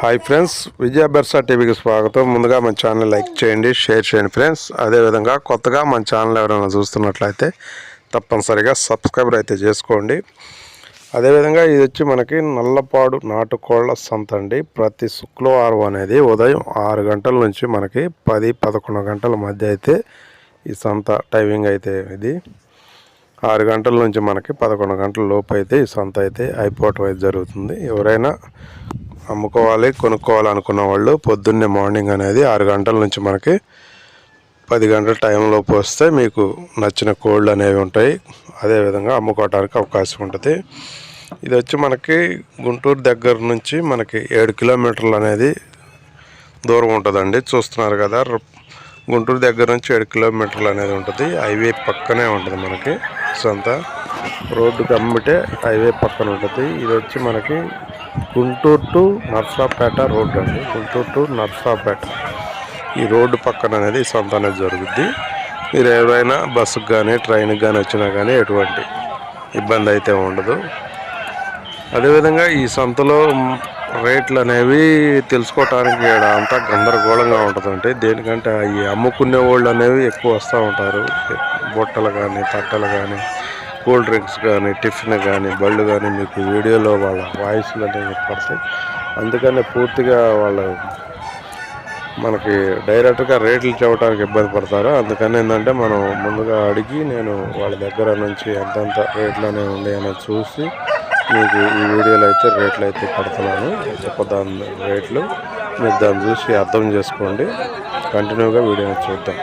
Hi friends విజయ బెర్సా టీవీకి స్వాగతం. ముందుగా మన ఛానల్ లైక్ చేయండి షేర్ చేయండి ఫ్రెండ్స్. అదేవిధంగా కొత్తగా మన ఛానల్ ఎవరైనా చూస్తున్నట్లయితే తప్పనిసరిగా సబ్స్క్రైబర్ అయితే చేసుకోండి. అదేవిధంగా ఇది వచ్చి మనకి నల్లపాడు నాటుకోళ్ళ సంత అండి. ప్రతి శుక్రవారం అనేది ఉదయం ఆరు గంటల నుంచి మనకి పది పదకొండు గంటల మధ్య అయితే ఈ సంత టైమింగ్ అయితే ఇది. ఆరు గంటల నుంచి మనకి పదకొండు గంటల లోపు అయితే ఈ సంత అయితే అయిపోవటం అయితే జరుగుతుంది. ఎవరైనా అమ్ముకోవాలి కొనుక్కోవాలి అనుకున్న వాళ్ళు పొద్దున్నే మార్నింగ్ అనేది ఆరు గంటల నుంచి మనకి పది గంటల టైంలోపు వస్తే మీకు నచ్చిన కోళ్ళు అనేవి ఉంటాయి. అదేవిధంగా అమ్ముకోవడానికి అవకాశం ఉంటుంది. ఇది వచ్చి మనకి గుంటూరు దగ్గర నుంచి మనకి ఏడు కిలోమీటర్లు అనేది దూరం ఉంటుందండి. చూస్తున్నారు కదా గుంటూరు దగ్గర నుంచి ఏడు కిలోమీటర్లు అనేది ఉంటుంది. హైవే పక్కనే ఉంటుంది మనకి సొంత రోడ్డుకి అమ్మితే హైవే పక్కన ఉంటుంది. ఇది వచ్చి మనకి గుంటూరు టు నర్సాపేట రోడ్డు అండి. గుంటూరు టు నర్సాపేట. ఈ రోడ్డు పక్కన అనేది ఈ సొంత అనేది జరుగుద్ది. మీరు ఎవరైనా బస్సుకు కానీ ట్రైన్కి కానీ వచ్చినా కానీ ఎటువంటి ఇబ్బంది అయితే ఉండదు. అదేవిధంగా ఈ సంతలో రేట్లు అనేవి తెలుసుకోవటానికి అంతా గందరగోళంగా ఉంటుందంటే దేనికంటే ఈ అమ్ముకునే వాళ్ళు అనేవి ఎక్కువ వస్తూ ఉంటారు. బుట్టలు కానీ తట్టలు కానీ కూల్ డ్రింక్స్ కానీ టిఫిన్ కానీ బళ్ళు కానీ మీకు వీడియోలో వాళ్ళ వాయిస్లు అనేవి పడతాయి. అందుకనే పూర్తిగా వాళ్ళు మనకి డైరెక్ట్గా రేట్లు చెప్పడానికి ఇబ్బంది పడతారు. అందుకని ఏంటంటే మనం ముందుగా అడిగి నేను వాళ్ళ దగ్గర నుంచి ఎంతెంత రేట్లు అనేవి ఉన్నాయని చూసి మీకు ఈ వీడియోలో అయితే రేట్లు అయితే పెడుతున్నాను. చెప్పదాని రేట్లు మీరు దాన్ని చూసి అర్థం చేసుకోండి. కంటిన్యూగా వీడియోని చూద్దాం.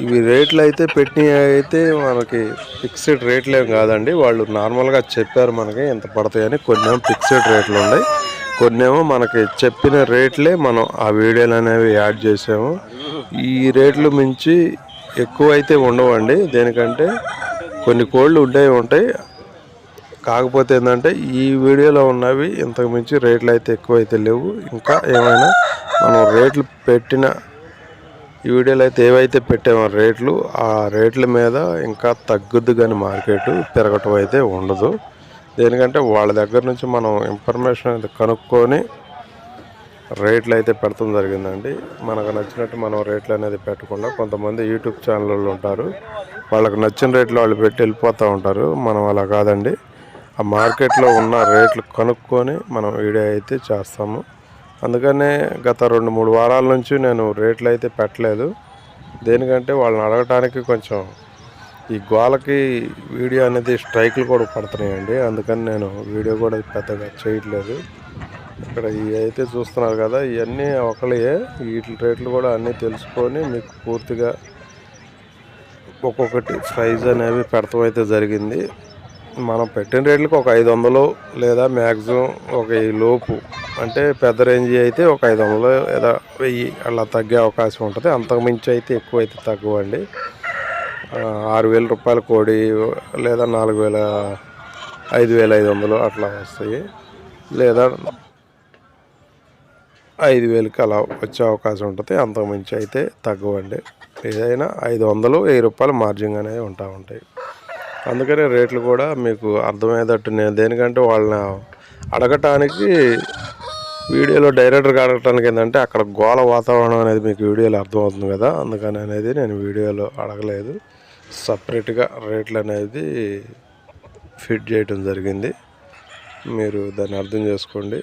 ఇవి రేట్లు అయితే పెట్టినవి అయితే మనకి ఫిక్స్డ్ రేట్లు ఏం కాదండి. వాళ్ళు నార్మల్గా చెప్పారు మనకి ఎంత పడతాయని కొన్ని ఫిక్స్డ్ రేట్లు ఉన్నాయి. కొన్ని ఏమో మనకి చెప్పిన రేట్లే మనం ఆ వీడియోలు అనేవి యాడ్ చేసాము. ఈ రేట్లు మించి ఎక్కువ అయితే ఉండవండి. దేనికంటే కొన్ని కోళ్ళు ఉండేవి ఉంటాయి. కాకపోతే ఏంటంటే ఈ వీడియోలో ఉన్నవి ఇంతకు మించి రేట్లు అయితే ఎక్కువ అయితే లేవు. ఇంకా ఏమైనా మనం రేట్లు పెట్టిన ఈ వీడియోలో అయితే ఏవైతే పెట్టామో రేట్లు ఆ రేట్ల మీద ఇంకా తగ్గుద్ది కానీ మార్కెట్ పెరగటం అయితే ఉండదు. దేనికంటే వాళ్ళ దగ్గర నుంచి మనం ఇన్ఫర్మేషన్ అయితే కనుక్కొని రేట్లు అయితే పెడతాం జరిగిందండి. మనకు నచ్చినట్టు మనం రేట్లు అనేది పెట్టకుండా కొంతమంది యూట్యూబ్ ఛానళ్ళు ఉంటారు. వాళ్ళకి నచ్చిన రేట్లు వాళ్ళు పెట్టి వెళ్ళిపోతూ ఉంటారు. మనం అలా కాదండి. ఆ మార్కెట్లో ఉన్న రేట్లు కనుక్కొని మనం వీడియో అయితే చేస్తాము. అందుకనే గత రెండు మూడు వారాల నుంచి నేను రేట్లు అయితే పెట్టలేదు. దేనికంటే వాళ్ళని అడగటానికి కొంచెం ఈ గోలకి వీడియో అనేది స్ట్రైక్లు కూడా పడుతున్నాయండి. అందుకని నేను వీడియో కూడా పెద్దగా చేయట్లేదు. ఇక్కడ ఇవి అయితే చూస్తున్నారు కదా ఇవన్నీ ఒకళ్ళే వీటి రేట్లు కూడా అన్నీ తెలుసుకొని మీకు పూర్తిగా ఒక్కొక్కటి ప్రైజ్ అనేవి పెడతాం అయితే జరిగింది. మనం పెట్టిన రేట్లకు ఒక ఐదు వందలు లేదా మ్యాక్సిమం ఒక లోపు. అంటే పెద్ద రేంజ్ అయితే ఒక ఐదు వందలు లేదా వెయ్యి అలా తగ్గే అవకాశం ఉంటుంది. అంతకు మించి అయితే ఎక్కువ అయితే తక్కువ ఆరు వేల రూపాయల కోడి లేదా నాలుగు వేల ఐదు వేల ఐదు వందలు అట్లా వస్తాయి. లేదా ఐదు వేలకి అలా వచ్చే అవకాశం ఉంటుంది. అంతకు మించి అయితే తగ్గవండి. ఏదైనా ఐదు వందలు వెయ్యి రూపాయలు మార్జిన్ అనేవి ఉంటా ఉంటాయి. అందుకనే రేట్లు కూడా మీకు అర్థమయ్యేటట్టు నేను దేనికంటే వాళ్ళని అడగటానికి వీడియోలో డైరెక్టర్గా అడగటానికి ఏంటంటే అక్కడ గోల వాతావరణం అనేది మీకు వీడియోలో అర్థమవుతుంది కదా అందుకని అనేది నేను వీడియోలో అడగలేదు. సపరేట్గా రేట్లు అనేది ఫిట్ చేయటం జరిగింది. మీరు దాన్ని అర్థం చేసుకోండి.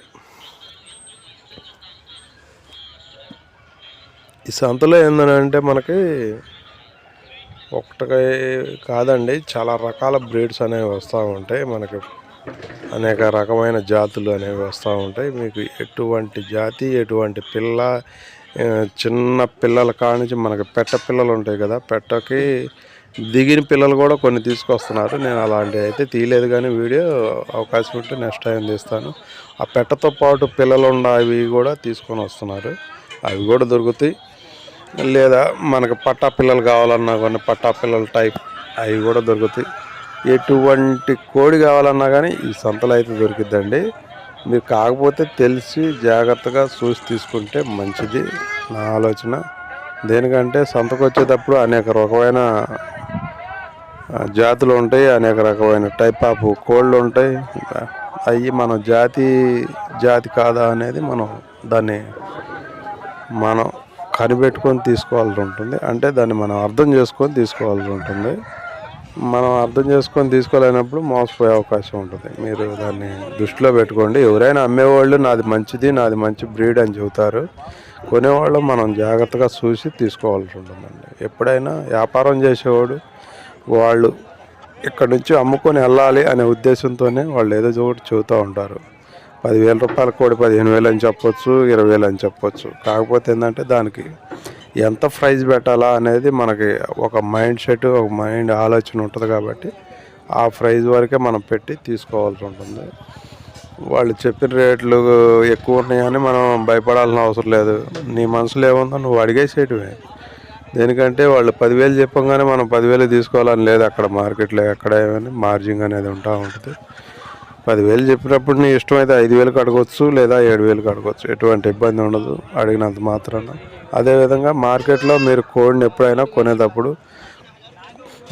ఈ సంతలో ఏంటంటే మనకి ఒకటి కాదండి చాలా రకాల బ్రీడ్స్ అనేవి వస్తూ ఉంటాయి. మనకి అనేక రకమైన జాతులు అనేవి వస్తూ ఉంటాయి. మీకు ఎటువంటి జాతి ఎటువంటి పిల్ల చిన్న పిల్లల కానించి మనకి పెట్ట పిల్లలు ఉంటాయి కదా పెట్టకి దిగిన పిల్లలు కూడా కొన్ని తీసుకొస్తున్నారు. నేను అలాంటివి అయితే తీయలేదు కానీ వీడియో అవకాశం ఉంటే నెక్స్ట్ టైం తీస్తాను. ఆ పెట్టతో పాటు పిల్లలు ఉన్న అవి కూడా తీసుకొని వస్తున్నారు. అవి కూడా దొరుకుతాయి. లేదా మనకు పట్టా పిల్లలు కావాలన్నా కానీ పట్టా పిల్లల టైప్ అవి కూడా దొరుకుతాయి. ఎటువంటి కోడి కావాలన్నా కానీ ఈ సంతలో అయితే దొరికిద్దండి. మీరు కాకపోతే తెలిసి జాగ్రత్తగా చూసి తీసుకుంటే మంచిది నా ఆలోచన. దేనికంటే సంతకు వచ్చేటప్పుడు అనేక రకమైన జాతులు ఉంటాయి అనేక రకమైన టైప్ ఆఫ్ కోళ్ళు ఉంటాయి. అవి మనం జాతి జాతి కాదా అనేది మనం దాన్ని మనం కనిపెట్టుకొని తీసుకోవాల్సి ఉంటుంది. అంటే దాన్ని మనం అర్థం చేసుకొని తీసుకోవాల్సి ఉంటుంది. మనం అర్థం చేసుకొని తీసుకోలేనప్పుడు మోసపోయే అవకాశం ఉంటుంది. మీరు దాన్ని దృష్టిలో పెట్టుకోండి. ఎవరైనా అమ్మేవాళ్ళు నాది మంచిది నాది మంచి బ్రీడ్ అని చెబుతారు. కొనేవాళ్ళు మనం జాగ్రత్తగా చూసి తీసుకోవాల్సి ఉంటుందండి. ఎప్పుడైనా వ్యాపారం చేసేవాడు వాళ్ళు ఇక్కడ నుంచి అమ్ముకొని వెళ్ళాలి అనే ఉద్దేశంతోనే వాళ్ళు ఏదో చోటు చెబుతూ ఉంటారు. పదివేల రూపాయల కోడి పదిహేను వేలు అని చెప్పొచ్చు ఇరవై వేలు అని చెప్పొచ్చు. కాకపోతే ఏంటంటే దానికి ఎంత ప్రైజ్ పెట్టాలా అనేది మనకి ఒక మైండ్ సెట్ ఒక మైండ్ ఆలోచన ఉంటుంది కాబట్టి ఆ ప్రైజ్ వరకే మనం పెట్టి తీసుకోవాల్సి ఉంటుంది. వాళ్ళు చెప్పిన రేట్లు ఎక్కువ ఉన్నాయని మనం భయపడాల్సిన అవసరం లేదు. నీ మనసులో ఏముందో నువ్వు అడిగేసేటివే. దేనికంటే వాళ్ళు పదివేలు చెప్పంగానే మనం పదివేలు తీసుకోవాలని లేదు అక్కడ మార్కెట్లో ఎక్కడ ఏమైనా మార్జింగ్ అనేది ఉంటా ఉంటుంది. పదివేలు చెప్పినప్పుడు నీ ఇష్టమైతే ఐదు వేలకు అడగవచ్చు లేదా ఏడు వేలకు అడగవచ్చు ఎటువంటి ఇబ్బంది ఉండదు. అడిగినంత మాత్రాన. అదేవిధంగా మార్కెట్లో మీరు కోడిని ఎప్పుడైనా కొనేటప్పుడు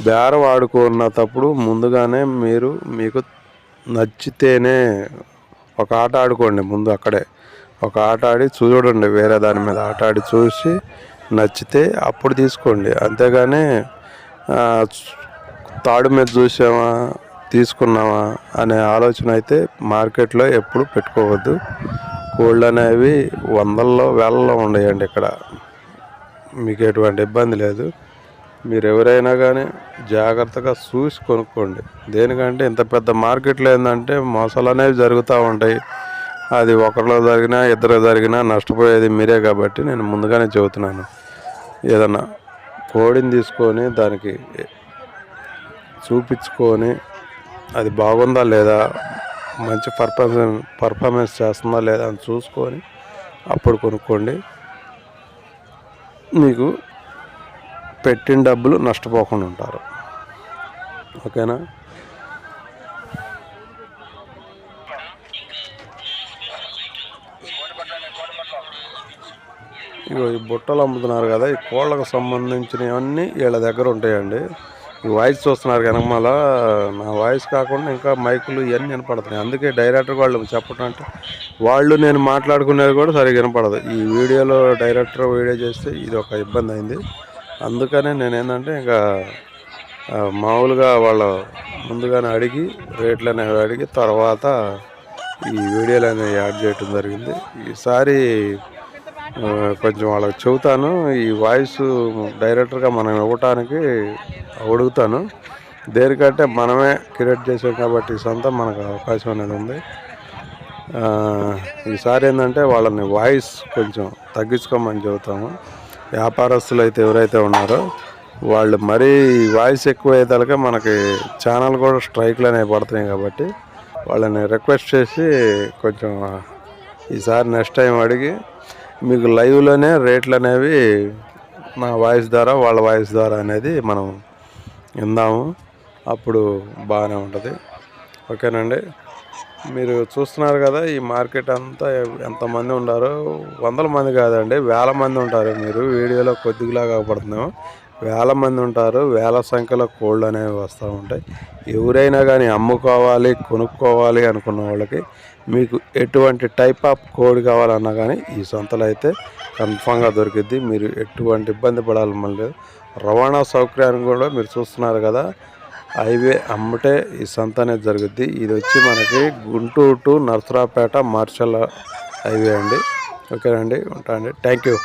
బేరం ఆడుకున్నప్పుడు ముందుగానే మీరు మీకు నచ్చితేనే ఒక ఆట ఆడుకోండి ముందు అక్కడే. ఒక ఆట ఆడి చూడండి వేరే దాని మీద ఆట ఆడి చూసి నచ్చితే అప్పుడు తీసుకోండి. అంతేగాని తాడు మీద చూసామా తీసుకున్నామా అనే ఆలోచన అయితే మార్కెట్లో ఎప్పుడు పెట్టుకోవద్దు. కోళ్ళు అనేవి వందల్లో వేలల్లో ఉండేయండి ఇక్కడ. మీకు ఎటువంటి ఇబ్బంది లేదు. మీరు ఎవరైనా కానీ జాగ్రత్తగా చూసి కొనుక్కోండి. దేనికంటే ఇంత పెద్ద మార్కెట్లో ఏంటంటే మోసాలు అనేవి జరుగుతూ ఉంటాయి. అది ఒకరిలో జరిగినా ఇద్దరు జరిగినా నష్టపోయేది మీరే కాబట్టి నేను ముందుగానే చెబుతున్నాను. ఏదన్నా కోడిని తీసుకొని దానికి చూపించుకొని అది బాగుందా లేదా? మంచి పర్ఫార్మెన్స్ పర్ఫార్మెన్స్ చేస్తుందా లేదా అని చూసుకొని అప్పుడు కొనుక్కోండి. మీకు పెట్టిన డబ్బులు నష్టపోకుండా ఉంటారు. ఓకేనా? ఇగో ఈ బుట్టలు అమ్ముతున్నారు కదా ఈ కోళ్ళకు సంబంధించినవన్నీ వీళ్ళ దగ్గర ఉంటాయండి. ఈ వాయిస్ చూస్తున్నారు వెనకమాల నా వాయిస్ కాకుండా ఇంకా మైకులు ఇవన్నీ వినపడుతున్నాయి. అందుకే డైరెక్టర్ వాళ్ళు చెప్పడం అంటే వాళ్ళు నేను మాట్లాడుకునేది కూడా సరిగ్గా వినపడదు. ఈ వీడియోలో డైరెక్టర్ వీడియో చేస్తే ఇది ఒక ఇబ్బంది అయింది. అందుకనే నేను ఏంటంటే ఇంకా మామూలుగా వాళ్ళ ముందుగానే అడిగి రేట్లు అనేవి అడిగి తర్వాత ఈ వీడియోలు అనేవి యాడ్ చేయటం జరిగింది. ఈసారి కొంచెం వాళ్ళకి చెబుతాను. ఈ వాయిస్ డైరెక్టర్గా మనం ఇవ్వటానికి అడుగుతాను. దేనికంటే మనమే క్రియేట్ చేసాం కాబట్టి సొంతం మనకు అవకాశం అనేది ఉంది. ఈసారి ఏంటంటే వాళ్ళని వాయిస్ కొంచెం తగ్గించుకోమని చెబుతాము. వ్యాపారస్తులు అయితే ఎవరైతే ఉన్నారో వాళ్ళు మరీ వాయిస్ ఎక్కువ అయ్యేదాకా మనకి ఛానల్ కూడా స్ట్రైక్లు అనేవి పడుతున్నాయి కాబట్టి వాళ్ళని రిక్వెస్ట్ చేసి కొంచెం ఈసారి నెక్స్ట్ టైం అడిగి మీకు లైవ్లోనే రేట్లు అనేవి నా వాయిస్ ద్వారా వాళ్ళ వాయిస్ ద్వారా అనేది మనం విందాము. అప్పుడు బాగానే ఉంటుంది. ఓకేనండి? మీరు చూస్తున్నారు కదా ఈ మార్కెట్ అంతా ఎంతమంది ఉన్నారు వందల మంది కాదండి వేల మంది ఉంటారు మీరు. వీడియోలో కొద్దిగా పడుతున్నాము వేల మంది ఉంటారు వేల సంఖ్యలో కోళ్ళు అనేవి వస్తూ ఉంటాయి. ఎవరైనా కానీ అమ్ముకోవాలి కొనుక్కోవాలి అనుకున్న వాళ్ళకి మీకు ఎటువంటి టైప్ ఆఫ్ కోడ్ కావాలన్నా కానీ ఈ సంతలో అయితే కన్ఫామ్గా దొరికిద్ది. మీరు ఎటువంటి ఇబ్బంది పడాలి మళ్ళీ రవాణా సౌకర్యాన్ని కూడా మీరు చూస్తున్నారు కదా హైవే అమ్మటే ఈ సంత అనేది జరుగుద్ది. ఇది వచ్చి మనకి Guntur to Narasaraopet marshal highway అండి. ఓకేనండి ఉంటా అండి థ్యాంక్ యూ